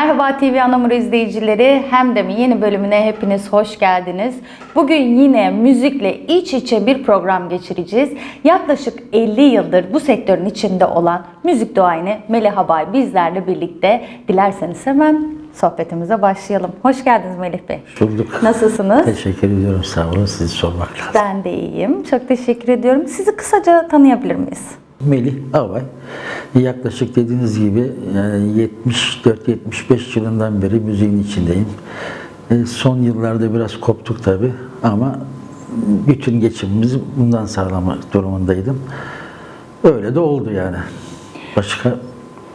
Merhaba TV Anamur izleyicileri. Hem de mi yeni bölümüne hepiniz hoş geldiniz. Bugün yine müzikle iç içe bir program geçireceğiz. Yaklaşık 50 yıldır bu sektörün içinde olan müzik duayeni Melih Abay bizlerle birlikte. Dilerseniz hemen sohbetimize başlayalım. Hoş geldiniz Melih Bey. Bulduk. Nasılsınız? Teşekkür ediyorum. Sağ olun. Sizi sormak lazım. Ben de iyiyim. Çok teşekkür ediyorum. Sizi kısaca tanıyabilir miyiz? Melih Avay. Yaklaşık dediğiniz gibi yani 74-75 yılından beri müziğin içindeyim. E, Son yıllarda biraz koptuk tabi ama bütün geçimimizi bundan sağlamak durumundaydım. Öyle de oldu yani. Başka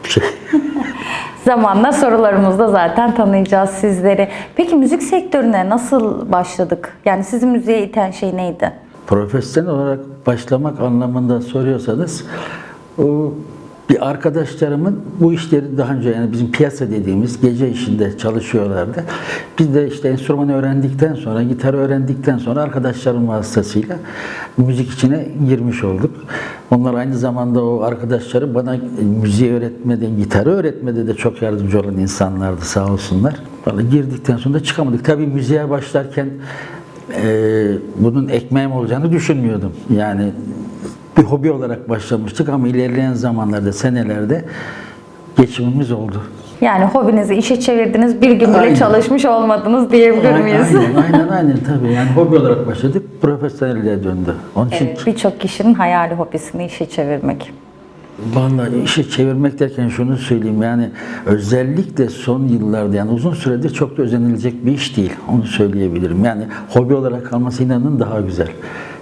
şey. Zamanla sorularımızda zaten tanıyacağız sizleri. Peki müzik sektörüne nasıl başladık? Yani sizi müziğe iten şey neydi? Profesyonel olarak başlamak anlamında soruyorsanız o bir arkadaşlarımın bu işleri daha önce yani bizim piyasa dediğimiz gece işinde çalışıyorlardı. Biz de işte enstrümanı öğrendikten sonra, gitar öğrendikten sonra arkadaşlarım vasıtasıyla müzik içine girmiş olduk. Onlar aynı zamanda o arkadaşları bana müziği öğretmede, gitarı öğretmede de çok yardımcı olan insanlardı sağ olsunlar. Vallahi girdikten sonra da çıkamadık. Tabii müziğe başlarken ee, bunun ekmeğim olacağını düşünmüyordum. Yani bir hobi olarak başlamıştık ama ilerleyen zamanlarda, senelerde geçimimiz oldu. Yani hobinizi işe çevirdiniz, bir gün bile Aynen. çalışmış olmadınız diyebilir miyiz? Aynen, aynen, aynen tabii. Yani hobi olarak başladık, profesyonelliğe döndü. Onun için Evet, Birçok kişinin hayali hobisini işe çevirmek. Vallahi işi çevirmek derken şunu söyleyeyim yani özellikle son yıllarda yani uzun süredir çok da özenilecek bir iş değil. Onu söyleyebilirim. Yani hobi olarak kalması inanın daha güzel.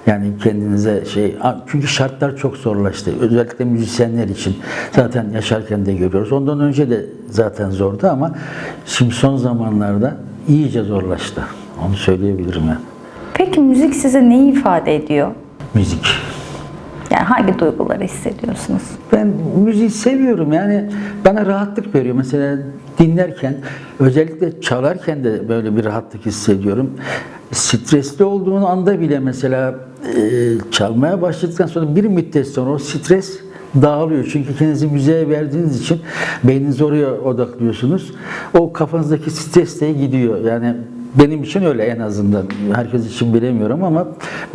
Yani kendinize şey çünkü şartlar çok zorlaştı. Özellikle müzisyenler için. Zaten yaşarken de görüyoruz. Ondan önce de zaten zordu ama şimdi son zamanlarda iyice zorlaştı. Onu söyleyebilirim yani. Peki müzik size neyi ifade ediyor? Müzik. Yani hangi duyguları hissediyorsunuz? Ben müziği seviyorum yani bana rahatlık veriyor. Mesela dinlerken özellikle çalarken de böyle bir rahatlık hissediyorum. Stresli olduğunu anda bile mesela e, çalmaya başladıktan sonra bir müddet sonra o stres dağılıyor. Çünkü kendinizi müziğe verdiğiniz için beyninizi oraya odaklıyorsunuz. O kafanızdaki stres de gidiyor. Yani benim için öyle en azından. Herkes için bilemiyorum ama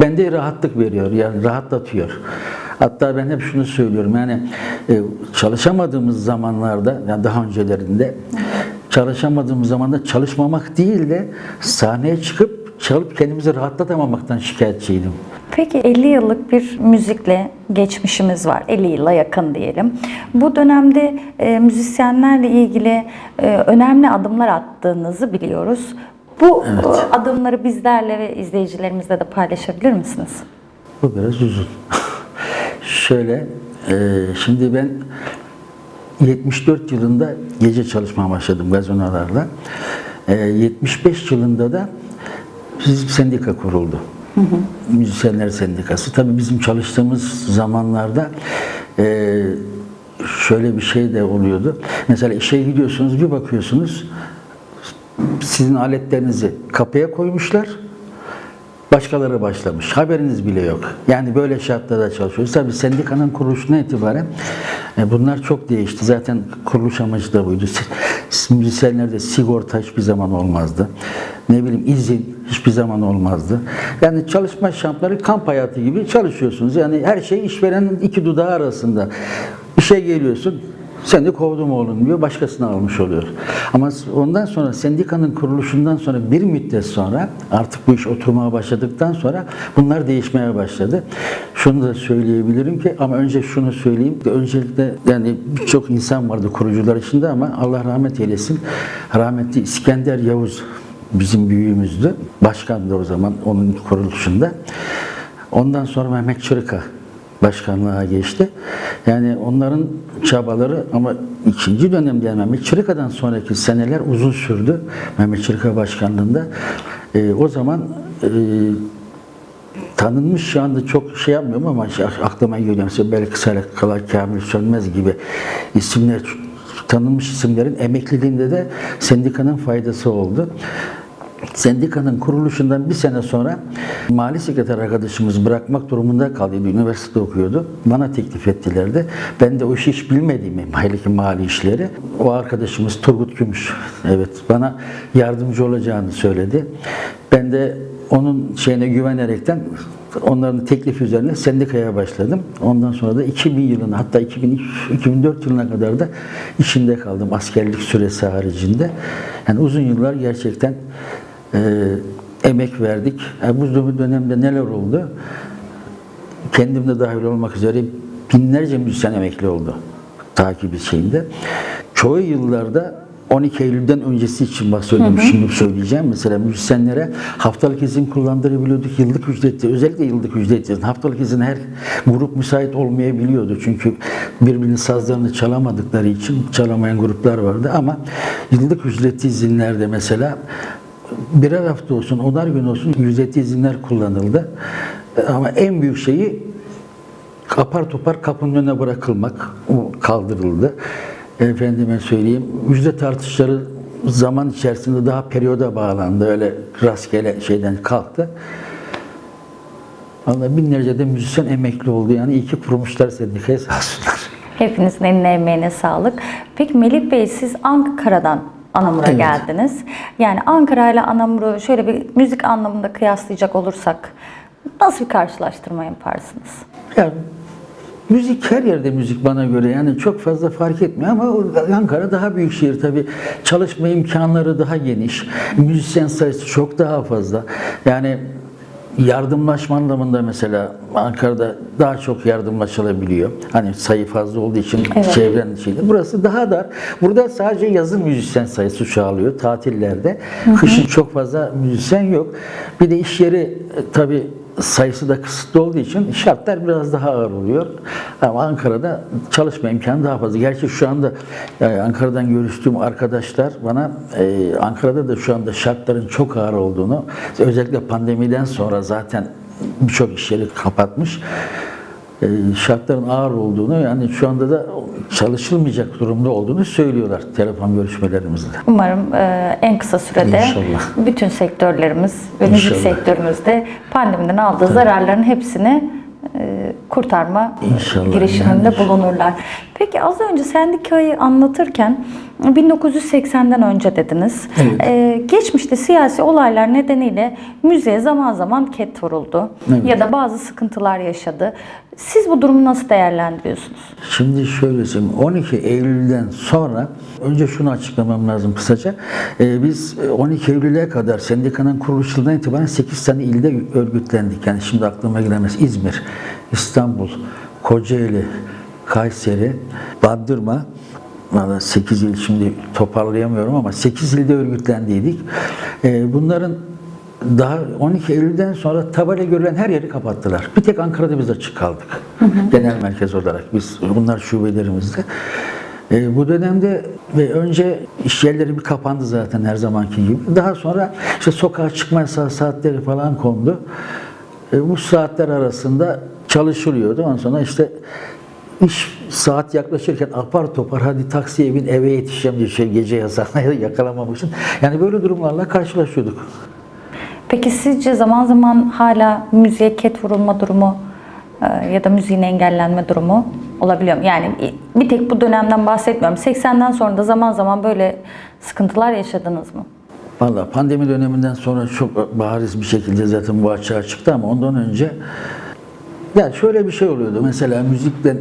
bende rahatlık veriyor. Yani rahatlatıyor. Hatta ben hep şunu söylüyorum. Yani e, çalışamadığımız zamanlarda yani daha öncelerinde çalışamadığımız zamanda çalışmamak değil de sahneye çıkıp çalıp kendimizi rahatlatamamaktan şikayetçiydim. Peki 50 yıllık bir müzikle geçmişimiz var. 50 yıla yakın diyelim. Bu dönemde e, müzisyenlerle ilgili e, önemli adımlar attığınızı biliyoruz. Bu Evet. e, adımları bizlerle ve izleyicilerimizle de paylaşabilir misiniz? Bu biraz uzun. Şöyle, e, şimdi ben 74 yılında gece çalışmaya başladım gazinolarla. E, 75 yılında da bizim sendika kuruldu. Müzisyenler Sendikası. Tabii bizim çalıştığımız zamanlarda e, şöyle bir şey de oluyordu. Mesela işe gidiyorsunuz bir bakıyorsunuz sizin aletlerinizi kapıya koymuşlar. Başkaları başlamış. Haberiniz bile yok. Yani böyle şartlarda çalışıyoruz. Tabii sendikanın kuruluşuna itibaren e, bunlar çok değişti. Zaten kuruluş amacı da buydu. Müzisyenlerde sigorta hiçbir zaman olmazdı. Ne bileyim izin hiçbir zaman olmazdı. Yani çalışma şartları kamp hayatı gibi çalışıyorsunuz. Yani her şey işverenin iki dudağı arasında. İşe geliyorsun, sen de kovdum oğlum diyor, başkasını almış oluyor. Ama ondan sonra sendikanın kuruluşundan sonra bir müddet sonra artık bu iş oturmaya başladıktan sonra bunlar değişmeye başladı. Şunu da söyleyebilirim ki ama önce şunu söyleyeyim. Öncelikle yani birçok insan vardı kurucular içinde ama Allah rahmet eylesin. Rahmetli İskender Yavuz bizim büyüğümüzdü. Başkandı o zaman onun kuruluşunda. Ondan sonra Mehmet Çırıka başkanlığa geçti. Yani onların çabaları ama ikinci dönemde Mehmet Çırıka'dan sonraki seneler uzun sürdü. Mehmet Çırıka başkanlığında. Ee, o zaman e, tanınmış şu anda çok şey yapmıyorum ama aklıma geliyor. Mesela Belki Salakala, Kamil Sönmez gibi isimler tanınmış isimlerin emekliliğinde de sendikanın faydası oldu. Sendikanın kuruluşundan bir sene sonra mali sekreter arkadaşımız bırakmak durumunda kaldıydı. Üniversitede okuyordu. Bana teklif ettiler de. Ben de o işi hiç bilmediğimi, mali, mali işleri. O arkadaşımız Turgut Gümüş. Evet bana yardımcı olacağını söyledi. Ben de onun şeyine güvenerekten onların teklifi üzerine sendikaya başladım. Ondan sonra da 2000 yılına hatta 2003, 2004 yılına kadar da içinde kaldım askerlik süresi haricinde. Yani uzun yıllar gerçekten e, emek verdik. E, bu dönemde neler oldu? Kendim de dahil olmak üzere binlerce müzisyen emekli oldu takibi şeyinde. Çoğu yıllarda 12 Eylül'den öncesi için bahsediyorum. Şimdi söyleyeceğim. Mesela müzisyenlere haftalık izin kullandırabiliyorduk. Yıllık ücretli. Özellikle yıllık ücretli. Haftalık izin her grup müsait olmayabiliyordu. Çünkü birbirinin sazlarını çalamadıkları için çalamayan gruplar vardı. Ama yıllık ücretli izinlerde mesela birer hafta olsun, onar gün olsun ücretli izinler kullanıldı. Ama en büyük şeyi apar topar kapının önüne bırakılmak kaldırıldı. Efendime söyleyeyim ücret artışları zaman içerisinde daha periyoda bağlandı. Öyle rastgele şeyden kalktı. Vallahi binlerce de müzisyen emekli oldu. Yani iyi ki kurmuşlar sendikayı sağ olsunlar. Hepinizin eline emeğine sağlık. Peki Melih Bey siz Ankara'dan Anamur'a Evet. geldiniz. Yani Ankara ile Anamur'u şöyle bir müzik anlamında kıyaslayacak olursak nasıl bir karşılaştırma yaparsınız? Yani müzik her yerde müzik bana göre yani çok fazla fark etmiyor ama Ankara daha büyük şehir tabi çalışma imkanları daha geniş müzisyen sayısı çok daha fazla yani yardımlaşma anlamında mesela Ankara'da daha çok yardımlaşılabiliyor. Hani sayı fazla olduğu için Evet. çevrenin şeyinde. Burası daha dar. Burada sadece yazın müzisyen sayısı çoğalıyor tatillerde. Kışın çok fazla müzisyen yok. Bir de iş yeri tabi sayısı da kısıtlı olduğu için şartlar biraz daha ağır oluyor. Ama Ankara'da çalışma imkanı daha fazla. Gerçi şu anda yani Ankara'dan görüştüğüm arkadaşlar bana e, Ankara'da da şu anda şartların çok ağır olduğunu, özellikle pandemiden sonra zaten birçok iş yeri kapatmış. E, şartların ağır olduğunu yani şu anda da çalışılmayacak durumda olduğunu söylüyorlar telefon görüşmelerimizde. Umarım e, en kısa sürede İnşallah. bütün sektörlerimiz ve müzik İnşallah. sektörümüzde pandemiden aldığı zararların hepsini kurtarma İnşallah, girişiminde yani. bulunurlar. Peki az önce sendikayı anlatırken 1980'den önce dediniz. Evet. E, geçmişte siyasi olaylar nedeniyle müziğe zaman zaman ket vuruldu Evet. ya da bazı sıkıntılar yaşadı. Siz bu durumu nasıl değerlendiriyorsunuz? Şimdi şöyle söyleyeyim. 12 Eylül'den sonra önce şunu açıklamam lazım kısaca. Ee, biz 12 Eylül'e kadar sendikanın kuruluşundan itibaren 8 tane ilde örgütlendik. Yani şimdi aklıma gelemez. İzmir, İstanbul, Kocaeli, Kayseri, Bandırma, Valla 8 il şimdi toparlayamıyorum ama 8 ilde örgütlendiydik. Ee, bunların daha 12 Eylül'den sonra tabela görülen her yeri kapattılar. Bir tek Ankara'da biz açık kaldık. Genel merkez olarak biz bunlar şubelerimizde. Ee, bu dönemde ve önce iş yerleri bir kapandı zaten her zamanki gibi. Daha sonra işte sokağa çıkma saatleri falan kondu. E, bu saatler arasında çalışılıyordu. Ondan sonra işte iş saat yaklaşırken apar topar hadi taksiye bin eve yetişeceğim diye şey gece yasağına yakalamamak için. Yani böyle durumlarla karşılaşıyorduk. Peki sizce zaman zaman hala müziğe ket vurulma durumu e, ya da müziğin engellenme durumu olabiliyor mu? Yani bir tek bu dönemden bahsetmiyorum. 80'den sonra da zaman zaman böyle sıkıntılar yaşadınız mı? Valla pandemi döneminden sonra çok bariz bir şekilde zaten bu açığa çıktı ama ondan önce ya şöyle bir şey oluyordu mesela müzikten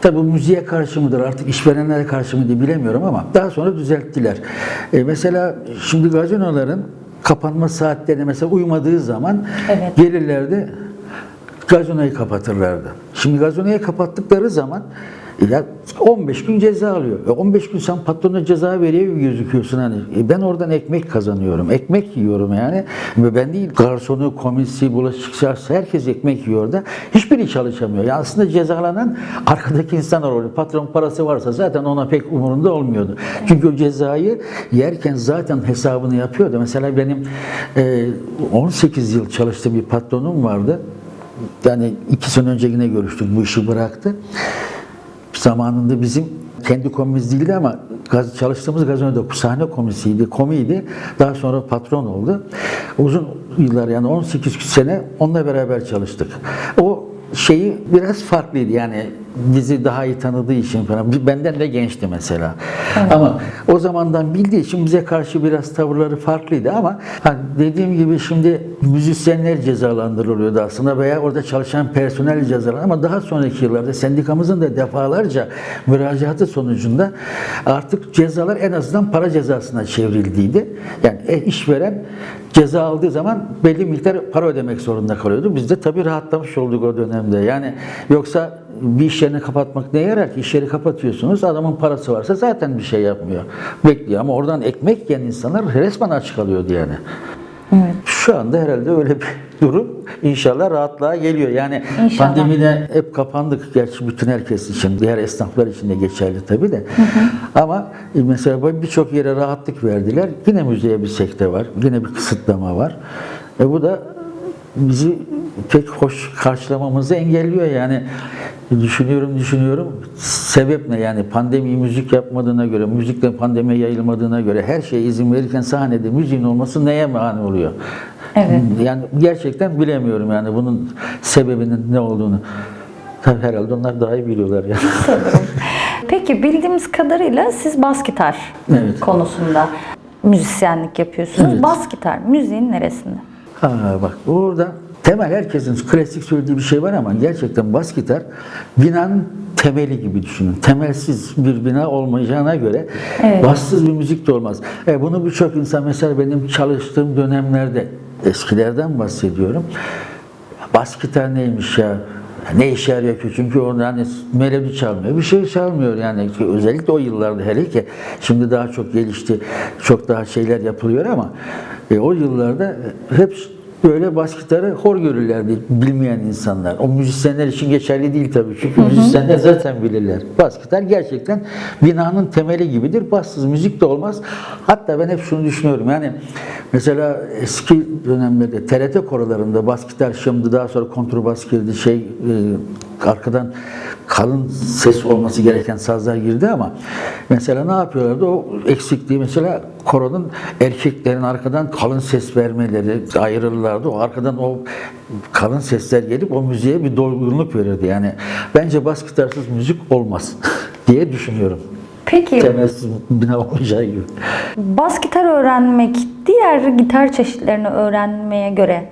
tabi müziğe karşı mıdır artık işverenlere karşı mı diye bilemiyorum ama daha sonra düzelttiler. E, mesela şimdi gazinoların kapanma saatlerine mesela uymadığı zaman Evet. gelirlerdi gazinoyu kapatırlardı. Şimdi gazinoyu kapattıkları zaman ya 15 gün ceza alıyor. E 15 gün sen patrona ceza veriyor gözüküyorsun hani. E ben oradan ekmek kazanıyorum. Ekmek yiyorum yani. Ben değil garsonu, komisi, bulaşıkçı herkes ekmek yiyor da hiçbiri çalışamıyor. Ya aslında cezalanan arkadaki insanlar oluyor. Patron parası varsa zaten ona pek umurunda olmuyordu. Çünkü o cezayı yerken zaten hesabını yapıyordu. Mesela benim e, 18 yıl çalıştığım bir patronum vardı. Yani iki sene önce yine görüştük. Bu işi bıraktı zamanında bizim kendi komimiz değildi ama gaz, çalıştığımız gazinoda sahne komisiydi, komiydi. Daha sonra patron oldu. Uzun yıllar yani 18 sene onunla beraber çalıştık. O şeyi biraz farklıydı yani bizi daha iyi tanıdığı için falan. Benden de gençti mesela. Ama o zamandan bildiği için bize karşı biraz tavırları farklıydı ama hani dediğim gibi şimdi müzisyenler cezalandırılıyordu aslında veya orada çalışan personel cezalandırılıyordu ama daha sonraki yıllarda sendikamızın da defalarca müracaatı sonucunda artık cezalar en azından para cezasına çevrildiydi. Yani e, işveren ceza aldığı zaman belli miktar para ödemek zorunda kalıyordu. Biz de tabii rahatlamış olduk o dönemde. Yani yoksa bir iş yerini kapatmak neye yarar ki? İş yeri kapatıyorsunuz, adamın parası varsa zaten bir şey yapmıyor. Bekliyor ama oradan ekmek yiyen insanlar resmen aç kalıyordu yani. Evet. Şu anda herhalde öyle bir durum inşallah rahatlığa geliyor. Yani İnşallah. pandemide hep kapandık. Gerçi bütün herkes için, diğer esnaflar için de geçerli tabii de. Ama e, mesela birçok yere rahatlık verdiler. Yine müzeye bir sekte var. Yine bir kısıtlama var. E bu da bizi pek hoş karşılamamızı engelliyor yani. Düşünüyorum, düşünüyorum. Sebep ne yani? Pandemi müzik yapmadığına göre, müzikle pandemiye yayılmadığına göre her şeye izin verirken sahnede müziğin olması neye mani oluyor? Evet. Yani gerçekten bilemiyorum yani bunun sebebinin ne olduğunu. Tabii herhalde onlar daha iyi biliyorlar yani. Peki bildiğimiz kadarıyla siz bas gitar Evet. konusunda müzisyenlik yapıyorsunuz. Evet. Bas gitar müziğin neresinde? Ha bak burada temel herkesin klasik söylediği bir şey var ama gerçekten bas gitar binanın temeli gibi düşünün. Temelsiz bir bina olmayacağına göre Evet. bassız bir müzik de olmaz. E, bunu birçok insan mesela benim çalıştığım dönemlerde eskilerden bahsediyorum. Bas gitar neymiş ya? Ne işe yarıyor ki? Çünkü orada hani melodi çalmıyor. Bir şey çalmıyor yani. Özellikle o yıllarda hele ki şimdi daha çok gelişti. Çok daha şeyler yapılıyor ama e, o yıllarda hep böyle bas gitarı hor görürlerdi bilmeyen insanlar. O müzisyenler için geçerli değil tabii. Çünkü müzisyenler zaten bilirler. Bas gitar gerçekten binanın temeli gibidir. Bassız müzik de olmaz. Hatta ben hep şunu düşünüyorum. Yani mesela eski dönemlerde TRT korolarında bas gitar şimdi daha sonra kontrbas girdi. Şey e, arkadan kalın ses olması gereken sazlar girdi ama mesela ne yapıyorlardı? O eksikliği mesela koronun erkeklerin arkadan kalın ses vermeleri ayrılırlardı. O arkadan o kalın sesler gelip o müziğe bir dolgunluk verirdi. Yani bence bas gitarsız müzik olmaz diye düşünüyorum. Peki Temelsiz bina olmayacağı gibi. bas gitar öğrenmek diğer gitar çeşitlerini öğrenmeye göre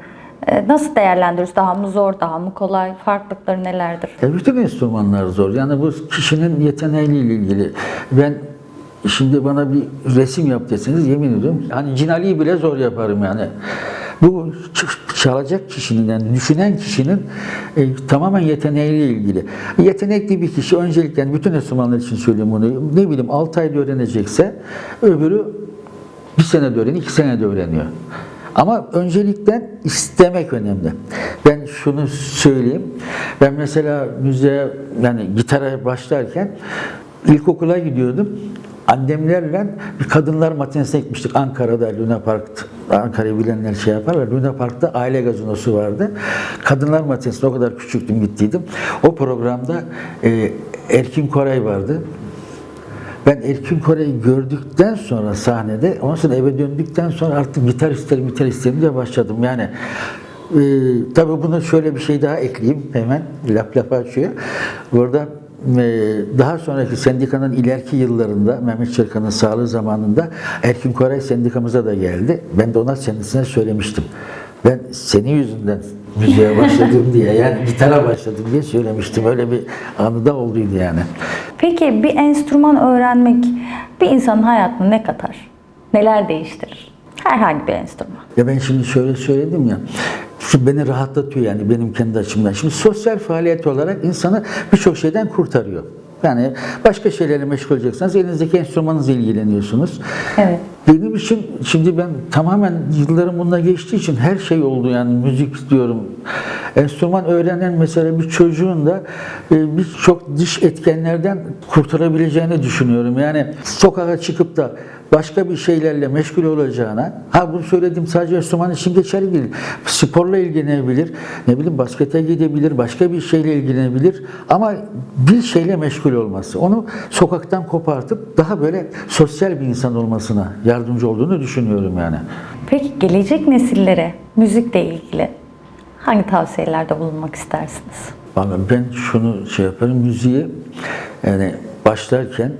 nasıl değerlendiriyoruz? Daha mı zor, daha mı kolay? Farklılıkları nelerdir? E, bütün enstrümanlar zor. Yani bu kişinin yeteneğiyle ilgili. Ben şimdi bana bir resim yap deseniz yemin ediyorum hani Cinali'yi bile zor yaparım yani. Bu çalacak kişinin yani düşünen kişinin e, tamamen yeteneğiyle ilgili. Yetenekli bir kişi öncelikle yani bütün enstrümanlar için söylüyorum bunu. Ne bileyim 6 ayda öğrenecekse öbürü bir senede öğreniyor, iki senede öğreniyor. Ama öncelikle istemek önemli. Ben şunu söyleyeyim. Ben mesela müziğe yani gitara başlarken ilkokula gidiyordum. Annemlerle kadınlar matinesine gitmiştik Ankara'da Luna Park Ankara'yı bilenler şey yaparlar. Luna Park'ta aile gazinosu vardı. Kadınlar matinesine o kadar küçüktüm gittiydim. O programda e, Erkin Koray vardı. Ben Erkin Koray'ı gördükten sonra sahnede, ondan sonra eve döndükten sonra artık gitar isterim, gitar isterim diye başladım. Yani e, tabii bunu şöyle bir şey daha ekleyeyim hemen, laf lafa açıyor. Burada e, daha sonraki sendikanın ileriki yıllarında, Mehmet Çırkan'ın sağlığı zamanında Erkin Koray sendikamıza da geldi. Ben de ona kendisine söylemiştim. Ben senin yüzünden müziğe başladım diye, yani gitara başladım diye söylemiştim. Öyle bir anı da olduydu yani. Peki bir enstrüman öğrenmek bir insanın hayatına ne katar? Neler değiştirir? Herhangi bir enstrüman. Ya ben şimdi şöyle söyledim ya, şu beni rahatlatıyor yani benim kendi açımdan. Şimdi sosyal faaliyet olarak insanı birçok şeyden kurtarıyor. Yani başka şeylerle meşgul olacaksanız elinizdeki enstrümanınızla ilgileniyorsunuz. Evet. Benim için şimdi ben tamamen yıllarım bununla geçtiği için her şey oldu yani müzik diyorum. Enstrüman öğrenen mesela bir çocuğun da e, birçok dış etkenlerden kurtarabileceğini düşünüyorum. Yani sokağa çıkıp da başka bir şeylerle meşgul olacağına, ha bunu söylediğim sadece Müslüman için geçerli değil. Sporla ilgilenebilir, ne bileyim baskete gidebilir, başka bir şeyle ilgilenebilir ama bir şeyle meşgul olması, onu sokaktan kopartıp daha böyle sosyal bir insan olmasına yardımcı olduğunu düşünüyorum yani. Peki gelecek nesillere müzikle ilgili hangi tavsiyelerde bulunmak istersiniz? Ben şunu şey yaparım, müziği yani başlarken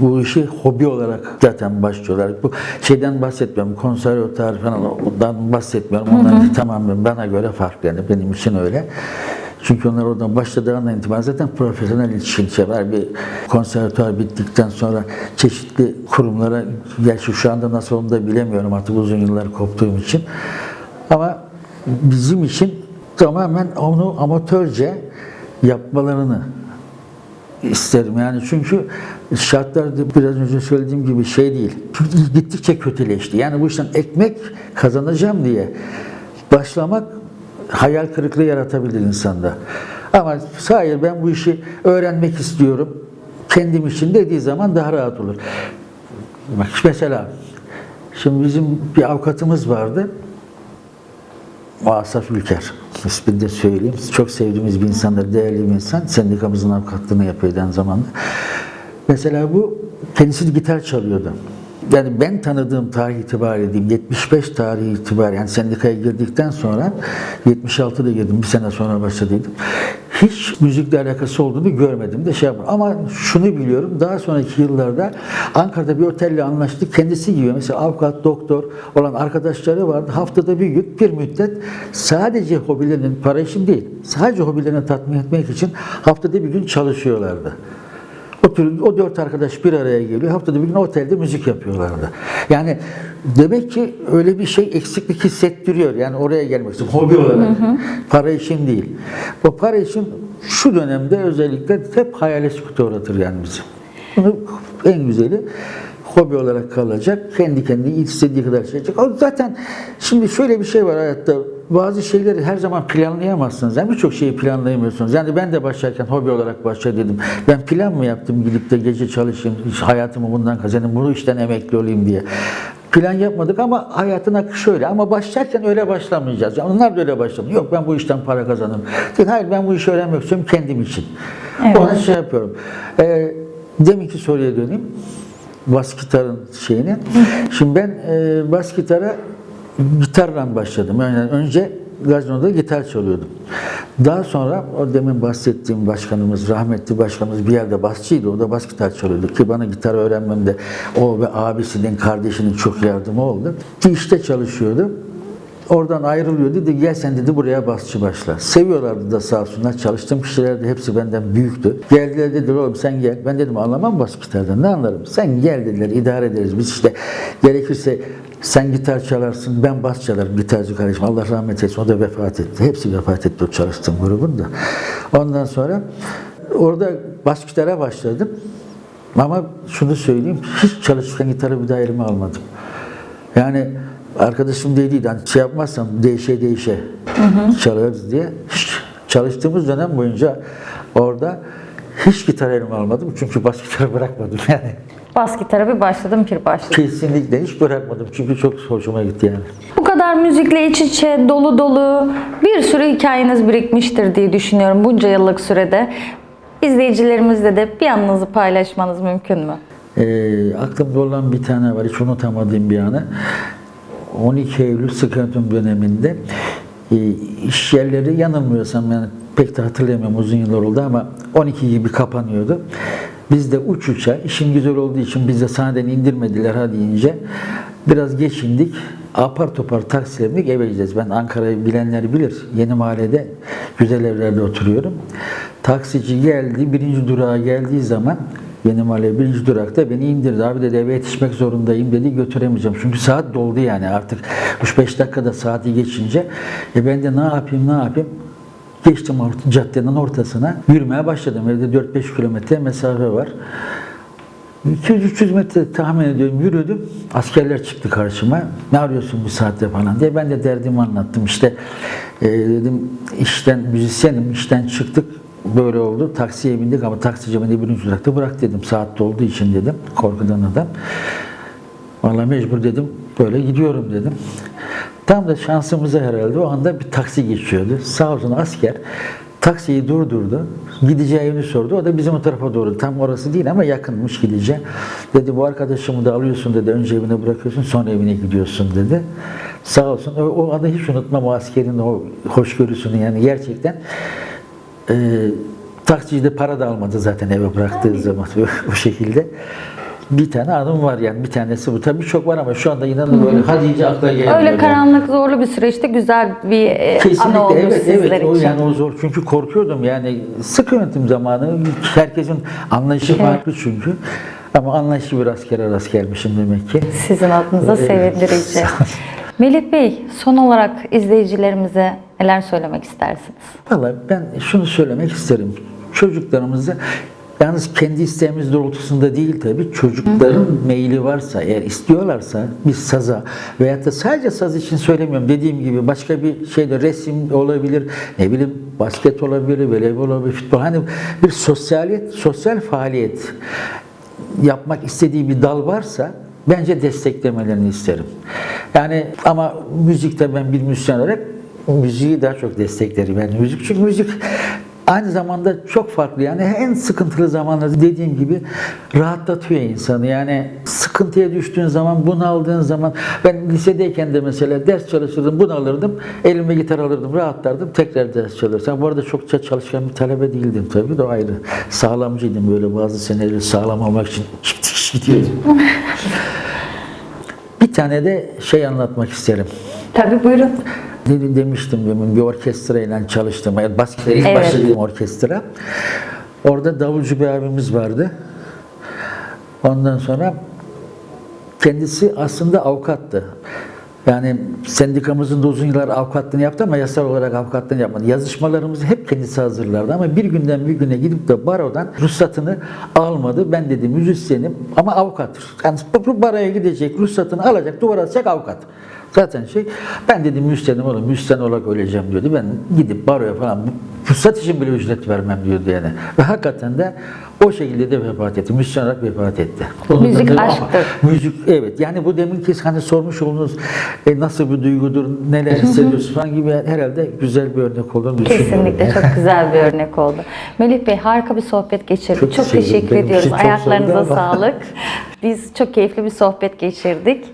bu işi hobi olarak zaten başlıyorlar. Bu şeyden bahsetmiyorum, konservatuar falan ondan bahsetmiyorum. Onlar tamamen bana göre farklı yani benim için öyle. Çünkü onlar oradan başladığından itibaren zaten profesyonel ilişki var. Bir konservatuar bittikten sonra çeşitli kurumlara, gerçi şu anda nasıl onu da bilemiyorum artık uzun yıllar koptuğum için. Ama bizim için tamamen onu amatörce yapmalarını isterim yani çünkü şartlar da biraz önce söylediğim gibi şey değil. Gittikçe kötüleşti. Yani bu işten ekmek kazanacağım diye başlamak hayal kırıklığı yaratabilir insanda. Ama hayır ben bu işi öğrenmek istiyorum. Kendim için dediği zaman daha rahat olur. Bak mesela şimdi bizim bir avukatımız vardı. Asaf Ülker. İsmini de söyleyeyim. Çok sevdiğimiz bir insandır, değerli bir insan. Sendikamızın avukatlığını yapıyor aynı zamanda. Mesela bu kendisi gitar çalıyordu. Yani ben tanıdığım tarih itibariyle diyeyim, 75 tarihi itibariyle yani sendikaya girdikten sonra 76'da girdim, bir sene sonra başladıydım. Hiç müzikle alakası olduğunu görmedim de şey yapmadım. Ama şunu biliyorum, daha sonraki yıllarda Ankara'da bir otelle anlaştık. Kendisi gibi mesela avukat, doktor olan arkadaşları vardı. Haftada bir gün, bir müddet sadece hobilerinin, para için değil, sadece hobilerini tatmin etmek için haftada bir gün çalışıyorlardı. O, tür, o dört arkadaş bir araya geliyor. Haftada bir gün otelde müzik yapıyorlardı. Yani demek ki öyle bir şey eksiklik hissettiriyor. Yani oraya gelmek için. Hobi olarak. Para için değil. O para için şu dönemde özellikle hep hayale sükût uğratır yani bizi. Bunu en güzeli hobi olarak kalacak. Kendi kendine istediği kadar şey yapacak. O zaten şimdi şöyle bir şey var hayatta. Bazı şeyleri her zaman planlayamazsınız. Yani birçok şeyi planlayamıyorsunuz. Yani ben de başlarken hobi olarak başladım. Ben plan mı yaptım gidip de gece çalışayım, hayatımı bundan kazanayım, bunu işten emekli olayım diye. Plan yapmadık ama hayatın akışı şöyle. Ama başlarken öyle başlamayacağız. Yani onlar da öyle başlamıyor. Yok ben bu işten para kazanırım. Değil, hayır ben bu işi öğrenmek istiyorum kendim için. Evet. Ona şey yapıyorum. Ee, deminki soruya döneyim bas gitarın şeyini. Şimdi ben e, bas gitara gitarla başladım. Yani önce gazinoda gitar çalıyordum. Daha sonra o demin bahsettiğim başkanımız, rahmetli başkanımız bir yerde basçıydı. O da bas gitar çalıyordu ki bana gitar öğrenmemde o ve abisinin, kardeşinin çok yardımı oldu. Ki işte çalışıyordu. Oradan ayrılıyor dedi gel sen dedi buraya basçı başla. Seviyorlardı da sağ olsunlar. Çalıştığım kişiler de hepsi benden büyüktü. Geldiler dediler oğlum sen gel. Ben dedim anlamam bas gitardan ne anlarım. Sen gel dediler idare ederiz. Biz işte gerekirse sen gitar çalarsın ben bas çalarım gitarcı kardeşim. Allah rahmet eylesin o da vefat etti. Hepsi vefat etti o çalıştığım grubun da. Ondan sonra orada bas gitara başladım. Ama şunu söyleyeyim hiç çalışırken gitarı bir daha elime almadım. Yani arkadaşım dediydi hani şey yapmazsam değişe değişe çalarız diye. Hiç çalıştığımız dönem boyunca orada hiç gitar elime almadım. Çünkü bas gitarı bırakmadım yani. Bas gitara bir başladım bir başladım. Kesinlikle hiç bırakmadım. Çünkü çok hoşuma gitti yani. Bu kadar müzikle iç içe, dolu dolu bir sürü hikayeniz birikmiştir diye düşünüyorum bunca yıllık sürede. İzleyicilerimizle de bir anınızı paylaşmanız mümkün mü? Ee, aklımda olan bir tane var. Hiç unutamadığım bir anı. 12 Eylül sıkıntım döneminde e, iş yerleri yanılmıyorsam yani pek de hatırlayamıyorum uzun yıllar oldu ama 12 gibi kapanıyordu. Biz de uç uça işin güzel olduğu için bize sahneden indirmediler ha deyince biraz geçindik. Apar topar taksiye bindik eve gideceğiz. Ben Ankara'yı bilenler bilir. Yeni mahallede güzel evlerde oturuyorum. Taksici geldi. Birinci durağa geldiği zaman Yeni mahalle birinci durakta beni indirdi. Abi dedi eve yetişmek zorundayım dedi. Götüremeyeceğim. Çünkü saat doldu yani artık 3-5 dakikada saati geçince. E ben de ne yapayım ne yapayım? Geçtim ort- caddenin ortasına. Yürümeye başladım. Evde 4-5 kilometre mesafe var. 200-300 metre tahmin ediyorum yürüdüm. Askerler çıktı karşıma. Ne arıyorsun bu saatte falan diye. Ben de derdimi anlattım. İşte e, dedim işten müzisyenim, işten çıktık. Böyle oldu. Taksiye bindik ama taksici beni birinci durakta bırak dedim. Saat dolduğu için dedim. Korkudan adam. Vallahi mecbur dedim. Böyle gidiyorum dedim. Tam da şansımıza herhalde o anda bir taksi geçiyordu. Sağ olsun asker taksiyi durdurdu. Gideceği evini sordu. O da bizim o tarafa doğru. Tam orası değil ama yakınmış gideceği. Dedi bu arkadaşımı da alıyorsun dedi. Önce evine bırakıyorsun sonra evine gidiyorsun dedi. Sağ olsun. O, o anı hiç unutmam o askerin o hoşgörüsünü yani gerçekten. Ee, taksici de para da almadı zaten eve bıraktığı zaman bu şekilde. Bir tane anım var yani bir tanesi bu. Tabii çok var ama şu anda inanın böyle hadi iyice akla gelmiyor. Öyle karanlık zorlu bir süreçte güzel bir e, Kesinlikle anı olmuş evet sizler evet o için. yani o zor çünkü korkuyordum yani sık yönetim zamanı herkesin anlayışı farklı çünkü ama anlayışlı bir askere rast gelmişim demek ki. Sizin adınıza Evet. sevindirici. Melih Bey, son olarak izleyicilerimize neler söylemek istersiniz? Vallahi ben şunu söylemek isterim. Çocuklarımızı yalnız kendi isteğimiz doğrultusunda değil tabii çocukların meyli varsa eğer istiyorlarsa bir saza veyahut da sadece saz için söylemiyorum dediğim gibi başka bir şeyde resim olabilir ne bileyim basket olabilir voleybol olabilir futbol hani bir sosyaliyet sosyal faaliyet yapmak istediği bir dal varsa bence desteklemelerini isterim. Yani ama müzikte ben bir müzisyen olarak müziği daha çok desteklerim. Yani müzik çünkü müzik aynı zamanda çok farklı. Yani en sıkıntılı zamanlarda dediğim gibi rahatlatıyor insanı. Yani sıkıntıya düştüğün zaman, bunaldığın zaman ben lisedeyken de mesela ders çalışırdım, bunalırdım. Elime gitar alırdım, rahatlardım. Tekrar ders çalışırdım. Bu arada çokça çalışkan bir talebe değildim tabii de o ayrı. Sağlamcıydım böyle bazı seneleri sağlam olmak için gidiyordum. bir tane de şey anlatmak isterim. Tabii buyurun. Demin demiştim demin bir orkestra ile çalıştım. Yani basket ilk Evet. başladığım orkestra. Orada davulcu bir abimiz vardı. Ondan sonra kendisi aslında avukattı. Yani sendikamızın da uzun yıllar avukatlığını yaptı ama yasal olarak avukatlığını yapmadı. Yazışmalarımızı hep kendisi hazırlardı ama bir günden bir güne gidip de barodan ruhsatını almadı. Ben dedi müzisyenim ama avukat. Yani baroya gidecek, ruhsatını alacak, duvara asacak avukat. Zaten şey, ben dedim müzisyenim oğlum, müzisyen olarak öleceğim diyordu. Ben gidip baroya falan, ruhsat için bile ücret vermem diyordu yani. Ve hakikaten de o şekilde de vefat etti. Müzisyen olarak vefat etti. Müzik Ama aşktır. Müzik evet. Yani bu deminki hani sormuş olduğunuz e, nasıl bir duygudur, neler hissediyorsun falan gibi herhalde güzel bir örnek olduğunu düşünüyorum. Kesinlikle çok güzel bir örnek oldu. Melih Bey harika bir sohbet geçirdik. Çok, Çok teşekkür teşekkür ediyoruz. Ayaklarınıza ama. sağlık. Biz çok keyifli bir sohbet geçirdik.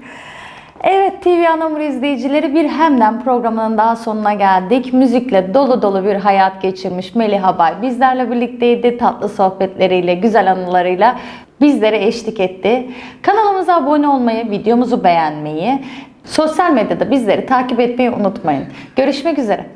Evet TV Anamur izleyicileri bir Hemden programının daha sonuna geldik. Müzikle dolu dolu bir hayat geçirmiş Melih Abay bizlerle birlikteydi. Tatlı sohbetleriyle, güzel anılarıyla bizlere eşlik etti. Kanalımıza abone olmayı, videomuzu beğenmeyi, sosyal medyada bizleri takip etmeyi unutmayın. Görüşmek üzere.